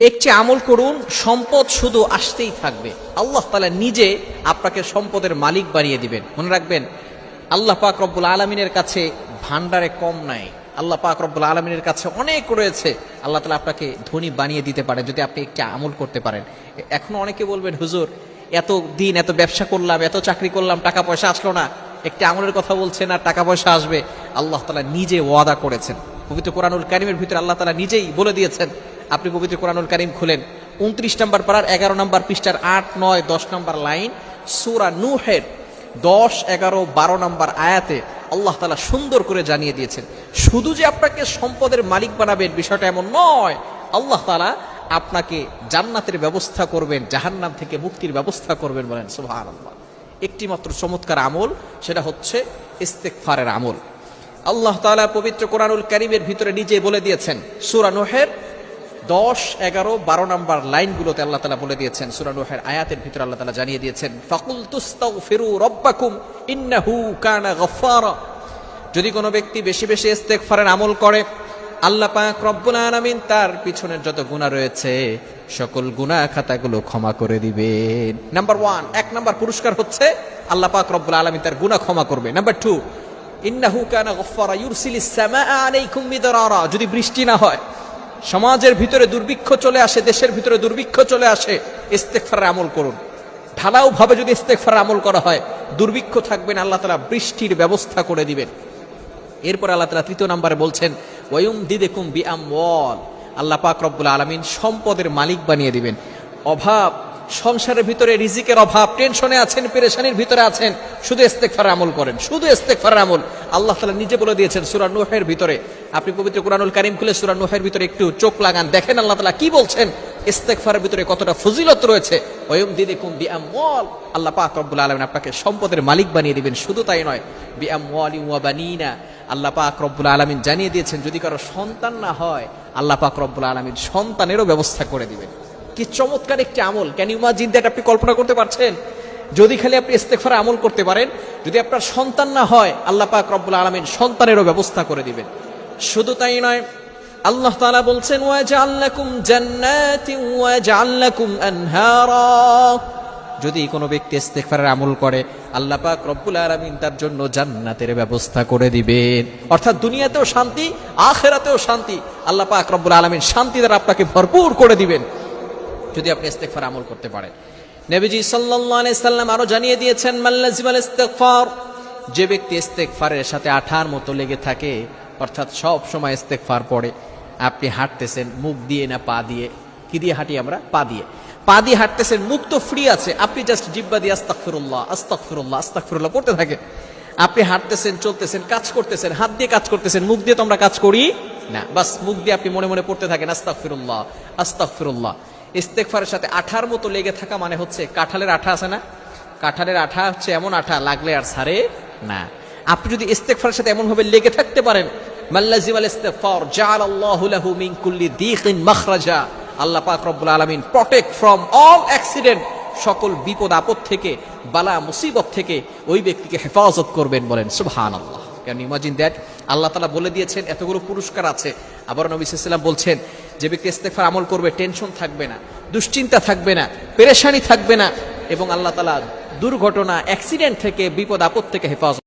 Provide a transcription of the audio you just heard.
একটি আমল করুন, সম্পদ শুধু আসতেই থাকবে। আল্লাহ তালা নিজে আপনাকে সম্পদের মালিক বানিয়ে দিবেন। মনে রাখবেন, আল্লাহ পাক রব্বুল আলমিনের কাছে ভান্ডারে কম নাই। আল্লাহ পাক রব্বুল আলমিনের কাছে অনেক রয়েছে। আল্লাহ তালা আপনাকে ধনী বানিয়ে দিতে পারে যদি আপনি একটি আমল করতে পারেন। এখনও অনেকে বলবেন, হুজুর, এত দিন, এত ব্যবসা করলাম, এত চাকরি করলাম, টাকা পয়সা আসলো না। একটি আমলের কথা বলছেন আর টাকা পয়সা আসবে। আল্লাহ তালা নিজে ওয়াদা করেছেন। পবিত্র কোরআনুল কারিমের ভিতরে আল্লাহ তালা নিজেই বলে দিয়েছেন আপনি পবিত্র কোরআনুল কারিম খুলেন। উনত্রিশ নম্বর পাড়ার, এগারো নম্বর পৃষ্ঠার, আট, নয়, দশ নম্বর লাইন, সুরা নুহের দশ, এগারো, বারো নম্বর আয়াতে আল্লাহ তালা সুন্দর করে জানিয়ে দিয়েছেন, শুধু যে আপনাকে সম্পদের মালিক বানাবেন বিষয়টা এমন নয়। আল্লাহ তালা আপনাকে জান্নাতের ব্যবস্থা করবেন, জাহান্নাম থেকে মুক্তির ব্যবস্থা করবেন বলেন সুবাহ একটি মাত্র চমৎকার আমল, সেটা হচ্ছে ইস্তেকফারের আমল। আল্লাহ তাআলা পবিত্র কোরআনুল কারিমের ভিতরে নিজে বলে দিয়েছেন, সূরা নূহের দশ, এগারো, বারো নম্বর লাইনগুলোতে আল্লাহ তালা বলে দিয়েছেন, সূরা নূহের আয়াতের ভিতরে আল্লাহ তালা জানিয়ে দিয়েছেন ফাকুল তুস্তাগফিরু রব্বাকুম ইন্নাহু কানা গফফারা। যদি কোনো ব্যক্তি বেশি বেশি ইস্তেগফারের আমল করে, আল্লাহ পাক রব্বুল আলামিন তার পিছনের যত গুনাহ রয়েছে, সকল গুনাহ খাতাগুলো ক্ষমা করে দিবেন। নাম্বার ওয়ান এক নাম্বার পুরস্কার হচ্ছে, আল্লাহ পাক রব্বুল আলামিন তার গুনাহ ক্ষমা করবে। নাম্বার টু ইন্নাহু কানা গফফারা, ইউরসিলিস সামাআ আলাইকুম মিদরারা। যদি বৃষ্টি না হয় সমাজের ভিতরে দুর্ভিক্ষ চলে আসে, দেশের ভিতরে দুর্ভিক্ষ চলে আসে ইস্তেকফারের আমল করুন। ঢালাও ভাবে যদি ইস্তেগফারের আমল করা হয়, দুর্ভিক্ষ থাকবেন আল্লাহ তালা বৃষ্টির ব্যবস্থা করে দিবেন। এরপর আল্লাহ তালা তৃতীয় নম্বরে বলছেন ওয়ুম দি দিদেকুম বি আমওয়াল আল্লাহ পাক রব্বুল আলমিন সম্পদের মালিক বানিয়ে দিবেন। অভাব সংসারের ভিতরে রিজিকের অভাব, টেনশনে আছেন, পেরেশানির ভিতরে আছেন, শুধু ইস্তেকফার আমল করেন, শুধু ইস্তেকফার আমল। আল্লাহ তালা নিজে বলে দিয়েছেন সুরা নুহের ভিতরে। আপনি পবিত্র কুরআনুল কারিম খুলে সুরা নুহের ভিতরে একটু চোখ লাগান, দেখেন আল্লাহ তালা কি বলছেন। ইস্তেকফারের ভিতরে কতটা ফজিলত রয়েছে। ওয়ুম দিদেকুম বি আমওয়াল আল্লাহ পাক রব্বুল আলমিন আপনাকে সম্পদের মালিক বানিয়ে দিবেন, শুধু তাই নয় বি আমওয়ালি ওয়া বানিনা। আল্লাহ পাক রব্বুল আলমিন জানিয়ে দিয়েছেন, যদি কারও সন্তান না হয়, আল্লাহ পাক রব্বুল আলমিন সন্তানেরও ব্যবস্থা করে দিবেন। কি চমৎকার একটি আমল। ক্যান ইউ ইমাজিন দ্যাট আপনি কল্পনা করতে পারছেন? যদি খালি আপনি ইস্তেগফার আমল করতে পারেন, যদি আপনার সন্তান না হয়, আল্লাহ পাক রব্বুল আলমিন সন্তানেরও ব্যবস্থা করে দিবেন। শুধু তাই নয়, আল্লাহ তাআলা বলছেন যদি কোনো ব্যক্তি ইস্তেগফারের আমল করে, আল্লাহ পাক রব্বুল আলামিন তার জন্য জান্নাতের ব্যবস্থা করে দিবেন। অর্থাৎ দুনিয়াতেও শান্তি, আখেরাতেও শান্তি। আল্লাহ পাক রব্বুল আলামিন শান্তি দ্বারা আপনাকে ভরপুর করে দিবেন। যদি আপনি ইস্তেগফার আমল করতে পারেন। নবীজি আলাইহি সাল্লাম আরও জানিয়ে দিয়েছেন মাল্লাজিমাল ইস্তেগফার যে ব্যক্তি ইস্তেগফারের সাথে আঠার মতো লেগে থাকে, অর্থাৎ সব সময় ইস্তেগফার পড়ে, আপনি হাঁটতেছেন, মুখ দিয়ে না পা দিয়ে? কি দিয়ে হাঁটি আমরা? পা দিয়ে। পা দিয়ে হাঁটতেছেন, মুখ তো ফ্রি আছে, আপনি জাস্ট জিব্বা দিয়ে আস্তাগফিরুল্লাহ আস্তাগফিরুল্লাহ আস্তাগফিরুল্লাহ পড়তে থাকে আপনি হাঁটতেছেন, চলতেছেন, কাজ করতেছেন, হাত দিয়ে কাজ করতেছেন, মুখ দিয়ে তো আমরা কাজ করি না। বাস, মুখ দিয়ে আপনি মনে মনে পড়তে থাকেন, আস্তাগফিরুল্লাহ আস্তাগফিরুল্লাহ। ইস্তেগফারের সাথে আঠার মতো লেগে থাকা মানে হচ্ছে কাঁঠালের আঠা আছে না? কাঁঠালের আঠা হচ্ছে এমন আঠা, লাগলে আর ছাড়ে না। আপনি যদি ইস্তেগফারের সাথে এমন ভাবে লেগে থাকতে পারেন মাল্লাজিমাল ইস্তেগফার, জাআলাল্লাহু লাহু মিন কুল্লি দীকিন মাখরাজা, আল্লাহ পাক প্রটেক্ট ফ্রম অল অ্যাক্সিডেন্ট সকল বিপদ আপদ থেকে, বালা মুসিবত থেকে ওই ব্যক্তিকে হেফাজত করবেন বলেন, সুবহানাল্লাহ। ক্যান ইমাজিন দ্যাট আল্লাহ তালা বলে দিয়েছেন, এতগুলো পুরস্কার আছে। আবার নবী সাল্লাম বলছেন যে ব্যক্তি ইস্তেফার আমল করবে, টেনশন থাকবে না, দুশ্চিন্তা থাকবে না, পেরেশানি থাকবে না, এবং আল্লাহ তালা দুর্ঘটনা, অ্যাক্সিডেন্ট থেকে, বিপদ, আপদ থেকে হেফাজত